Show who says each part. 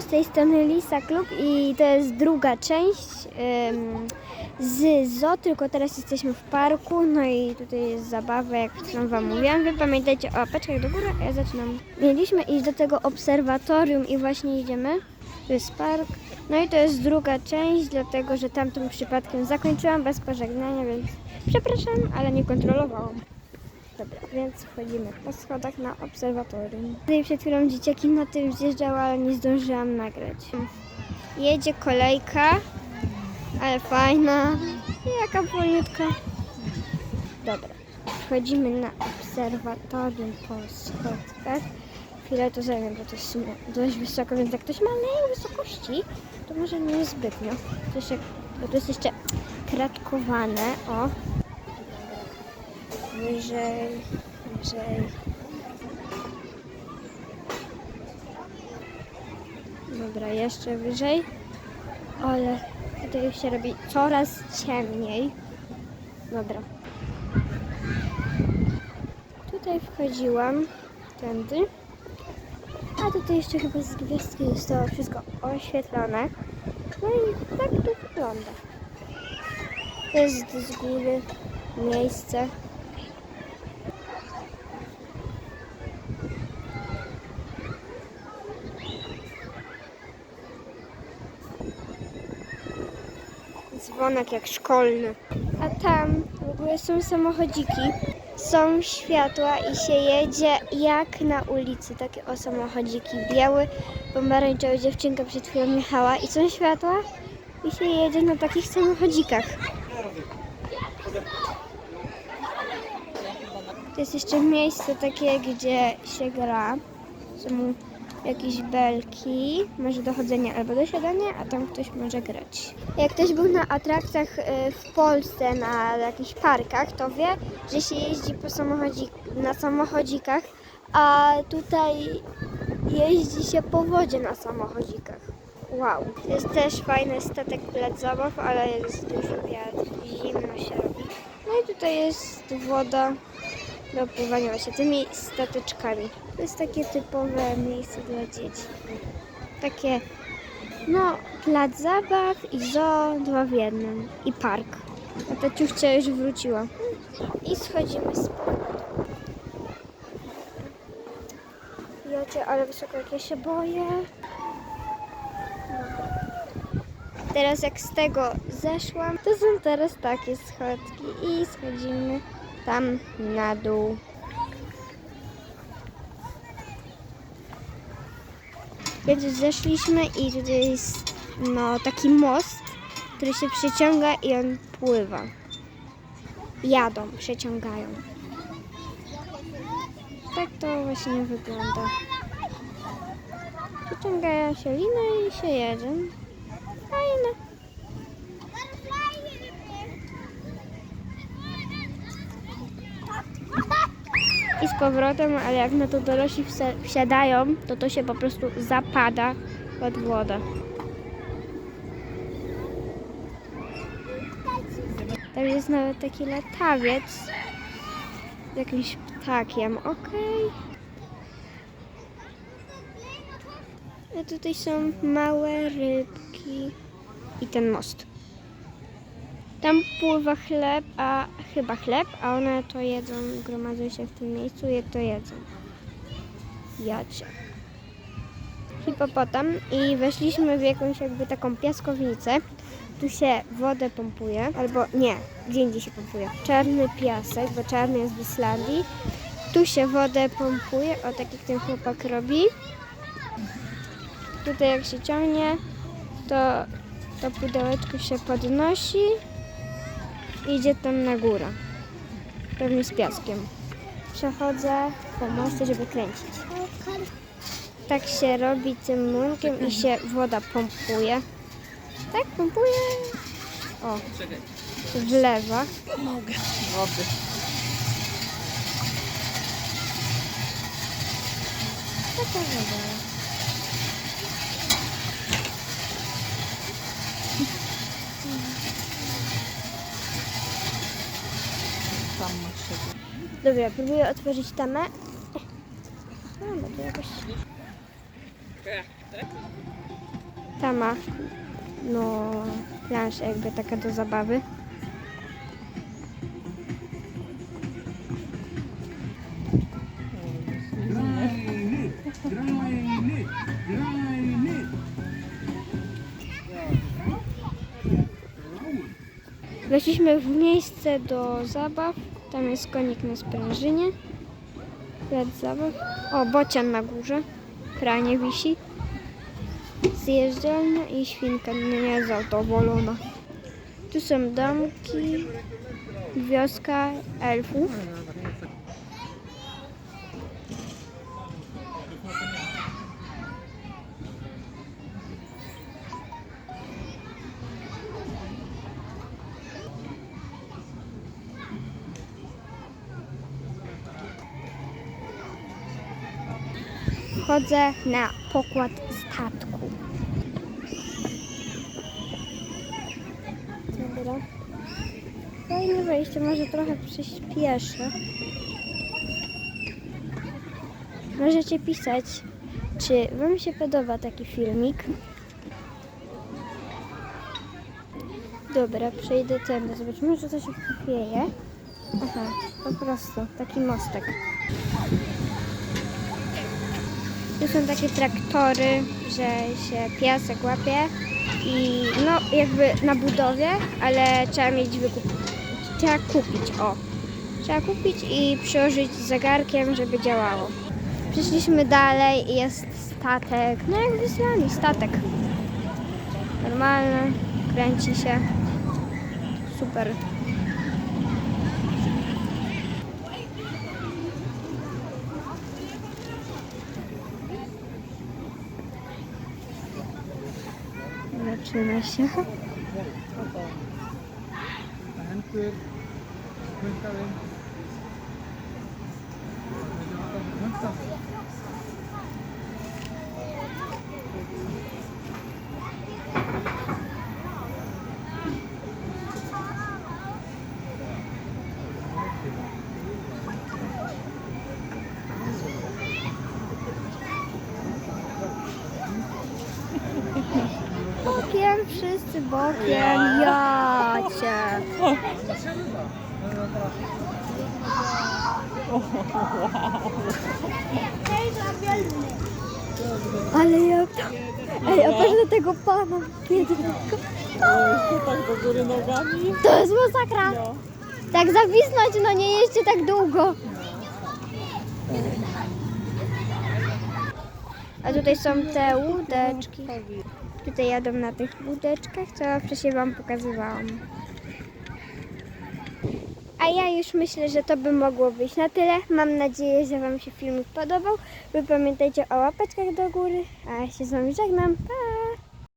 Speaker 1: z tej strony Lisa Klub i to jest druga część em, z ZO, tylko teraz jesteśmy w parku, no i tutaj jest zabawa, jak przed Wam mówiłam. Wy pamiętajcie o łapeczkach do góry, a ja zaczynam. Mieliśmy iść do tego obserwatorium i właśnie idziemy. To jest park. No i to jest druga część, dlatego że tamtym przypadkiem zakończyłam bez pożegnania, więc przepraszam, ale nie kontrolowałam. Dobra, więc wchodzimy po schodach na obserwatorium. Tutaj przed chwilą dzieciaki na tym zjeżdżały, ale nie zdążyłam nagrać. Jedzie kolejka, ale fajna. Jaka wolniutka. Dobra, wchodzimy na obserwatorium po schodkach. Chwilę to zajmie, bo to jest dość wysoko, więc jak ktoś ma lęk wysokości, to może nie zbytnio. To jeszcze, bo to jest jeszcze kratkowane, o. Wyżej, wyżej. Dobra, jeszcze wyżej. Ale tutaj się robi coraz ciemniej. Dobra. Tutaj wchodziłam tędy. A tutaj jeszcze chyba z gwiazdki zostało wszystko oświetlone. No i tak to wygląda. To jest z góry miejsce. Dzwonek jak szkolny. A tam w ogóle są samochodziki, są światła i się jedzie jak na ulicy. Takie o samochodziki. Biały, pomarańczowy dziewczynka przed chwilą jechała i są światła i się jedzie na takich samochodzikach. To jest jeszcze miejsce takie, gdzie się gra. Są jakieś belki, może do chodzenia albo do a tam ktoś może grać. Jak ktoś był na atrakcjach y, w Polsce, na jakichś parkach, to wie, że się jeździ po samochodzik, na samochodzikach, a tutaj jeździ się po wodzie na samochodzikach. Wow. Jest też fajny statek plac zabaw, ale jest dużo wiatr zimno się robi. No i tutaj jest woda do pływania właśnie tymi stateczkami. To jest takie typowe miejsce dla dzieci. Takie, no, plac zabaw i zoo, dwa w jednym. I park. A ta ciuchcia już wróciła. I schodzimy z powrotem. Jocie, ale wysoko jak ja się boję. Teraz jak z tego zeszłam, to są teraz takie schodki i schodzimy tam na dół. Więc zeszliśmy i tutaj jest no, taki most, który się przeciąga i on pływa. Jadą, przeciągają. Tak to właśnie wygląda. Przeciąga się lina i się jedzie. Fajne. I z powrotem, ale jak na to dorośli wsiadają, to to się po prostu zapada pod wodę. Tam jest nawet taki latawiec z jakimś ptakiem, okej. A tutaj są małe rybki i ten most. Tam pływa chleb, a chyba chleb, a one to jedzą, gromadzą się w tym miejscu i to jedzą. Jacie. Hipopotam i weszliśmy w jakąś jakby taką piaskownicę. Tu się wodę pompuje, albo nie, gdzie indziej się pompuje. Czarny piasek, bo czarny jest w Islandii. Tu się wodę pompuje, o tak jak ten chłopak robi. Tutaj jak się ciągnie, to to pudełeczko się podnosi idzie tam na górę. Pewnie z piaskiem. Przechodzę po moście, żeby kręcić. Tak się robi tym młynkiem i się woda pompuje. Tak, pompuje. O, wlewa.
Speaker 2: Mogę. Wody.
Speaker 1: Taka woda. Dobra, próbuję otworzyć tamę. No, no to jakoś... Ta ma no planszę jakby taka do zabawy. Weszliśmy w miejsce do zabaw. Tam jest konik na sprężynie. Zabaw. O, bocian na górze. Kranie wisi. Zjeżdżalnia i świnka nie zadowolona. Tu są domki. Wioska elfów. Wchodzę na pokład statku. Dobra. Fajne wejście, może trochę przyspieszę. Możecie pisać, czy Wam się podoba taki filmik. Dobra, przejdę tędy. Zobaczymy, to się chwieje. Aha, po prostu taki mostek. Tu są takie traktory, że się piasek łapie i no jakby na budowie, ale trzeba mieć wykup... Trzeba kupić, o. Trzeba kupić i przyłożyć zegarkiem, żeby działało. Przyszliśmy dalej i jest statek, no jakby z nami, statek. Normalny, kręci się. Super. 你
Speaker 3: 说呢？姐。
Speaker 1: Bokiem, wszyscy bokiem, ja cię. Ale ja... Ej, a patrz na tego pana biednego.
Speaker 2: tak do góry nogami.
Speaker 1: To jest masakra. Tak zawisnąć, no nie jeźdźcie tak długo. A tutaj są te łódeczki. Tutaj jadą na tych łódeczkach, co wcześniej Wam pokazywałam. A ja już myślę, że to by mogło być na tyle. Mam nadzieję, że Wam się filmik podobał. Wy pamiętajcie o łapeczkach do góry. A ja się z Wami żegnam. Pa!